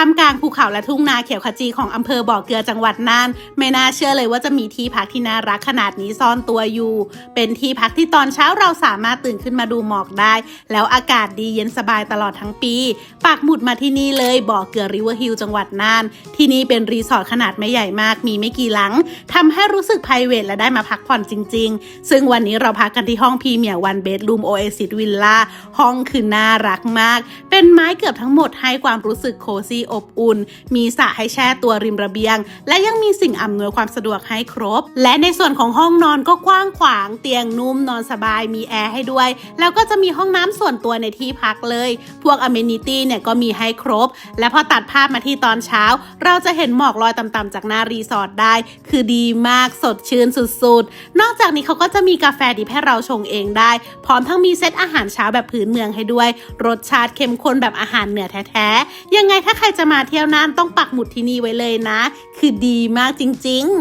ามกลางภูเขาและทุ่งนาเขียวขจีของอำเภอบ่อเกลือจังหวัดน่าน ไม่น่าเชื่อเลยว่าจะมีที่พักที่น่ารักขนาดนี้ซ่อนตัวอยู่ เป็นที่พักที่ตอนเช้าเราสามารถตื่นขึ้นมาดูหมอกได้ แล้วอากาศดีเย็นสบายตลอดทั้งปีปักหมุดมาที่นี่เลยบ่อเกลือริเวอร์ฮิลจังหวัดน่าน ที่นี่เป็นรีสอร์ทขนาดไม่ใหญ่มาก มีไม่กี่หลังทำให้รู้สึกไพรเวทและได้มาพักผ่อนจริง ๆ ซึ่งวันนี้เราพักกันที่ห้องพรีเมียร์วันเบดรูมโอเอซิสวิลล่าห้องคือน่ารักมาก เป็นไม้เกือบทั้งหมดให้ความรู้สึกโคซี่อบอุ่น มีสระให้แช่ตัวริมระเบียง และยังมีสิ่งอำนวยความสะดวกให้ครบ และในส่วนของห้องนอนก็กว้างขวาง เตียงนุ่มนอนสบายมีแอร์ให้ด้วย แล้วก็จะมีห้องน้ำส่วนตัวในที่พักเลย พวกอเมนิตี้เนี่ยก็มีให้ครบ และพอตัดภาพมาที่ตอนเช้า เราจะเห็นหมอกลอยต่ำๆจากหน้ารีสอร์ทได้ คือดีมากสดชื่นสุดๆ นอกจากนี้เขาก็จะมีกาแฟดิบให้เราชงเองได้ พร้อมทั้งมีเซตอาหารเช้าแบบพื้นเมืองให้ด้วย รสชาติเข้มข้นแบบอาหารเหนือแท้ๆ ยังไงถ้าใครจะมาเที่ยวน่านต้องปักหมุดที่นี่ไว้เลยนะ คือดีมากจริง ๆ